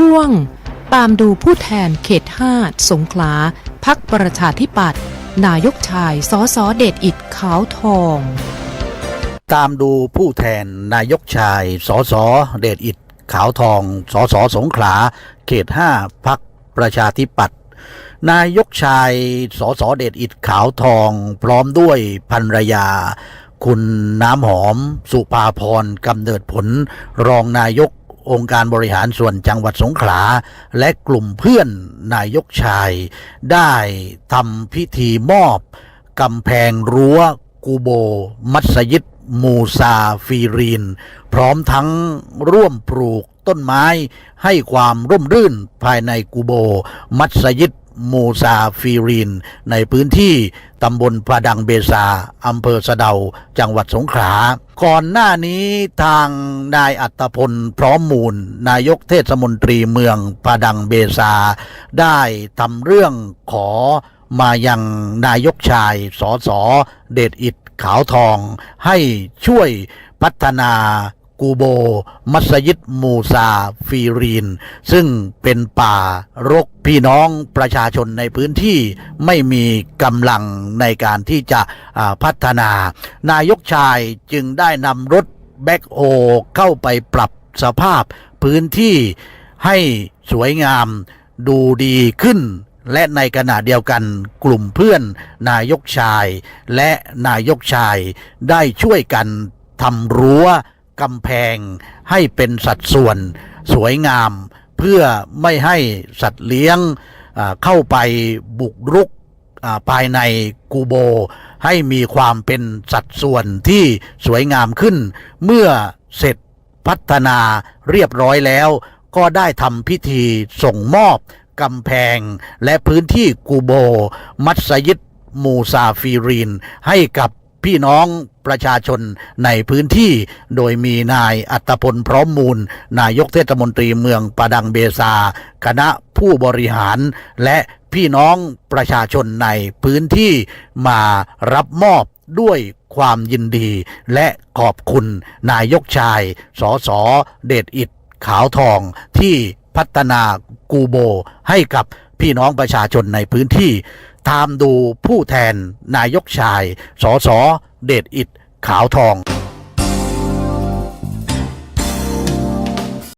ช่วง ตามดูผู้แทนเขต5สงขลาพักประชาธิปัตย์นายกชายสอสอเดชอิดขาวทอง ตามดูผู้แทนนายกชายสสเดชอิดขาวทองสสสงขลา เขต5พักประชาธิปัตย์นายกชายสสเดชอิดขาวทองพร้อมด้วยภรรยาคุณน้ำหอม สุภาพรกำเนิดผล รองนายก องค์การบริหารส่วนจังหวัดสงขลา และกลุ่มเพื่อนนายกชาย ได้ทำพิธีมอบกำแพงรั้วกูโบ มัสยิดมูซาฟีรีน พร้อมทั้งร่วมปลูกต้นไม้ให้ความร่มรื่นภายในกูโบ มัสยิด มูซาฟีรีนในพื้นที่ตำบลพระดังเบซาอำเภอสะเดา จังหวัดสงขลา ก่อนหน้านี้ทางนายอัตพลพร้อมมูล นายกเทศมนตรีเมืองพระดังเบซา ได้ทำเรื่องขอมายังนายกชายสอสอเดชอิดขาวทอง ให้ช่วยพัฒนา กูโบ มัสยิดมูซาฟีรีน ซึ่งเป็นป่ารกพี่น้องประชาชนในพื้นที่ไม่มีกำลังในการที่จะพัฒนา นายกชายจึงได้นำรถแบ็คโฮเข้าไปปรับสภาพพื้นที่ให้สวยงามดูดีขึ้น และในขณะเดียวกันกลุ่มเพื่อนนายกชาย และนายกชายได้ช่วยกันทำรั้ว กำแพงให้เป็นสัดส่วนสวยงาม เพื่อไม่ให้สัตว์เลี้ยงเข้าไปบุกรุกภายในกูโบ ให้มีความเป็นสัดส่วนที่สวยงามขึ้น เมื่อเสร็จพัฒนาเรียบร้อยแล้ว ก็ได้ทำพิธีส่งมอบกำแพงและพื้นที่กูโบ มัสยิดมูซาฟีรีน ให้กับ พี่น้องประชาชนในพื้นที่ โดยมีนายอัตพลพร้อมมูล นายกเทศมนตรีเมืองปะดังเบซา คณะผู้บริหารและพี่น้องประชาชนในพื้นที่มารับมอบด้วยความยินดีและขอบคุณนายกชาย สสเดชอิดขาวทองที่พัฒนากูโบให้กับ พี่น้องประชาชนในพื้นที่ ตามดูผู้แทนนายกชาย สสเดชอิดขาวทอง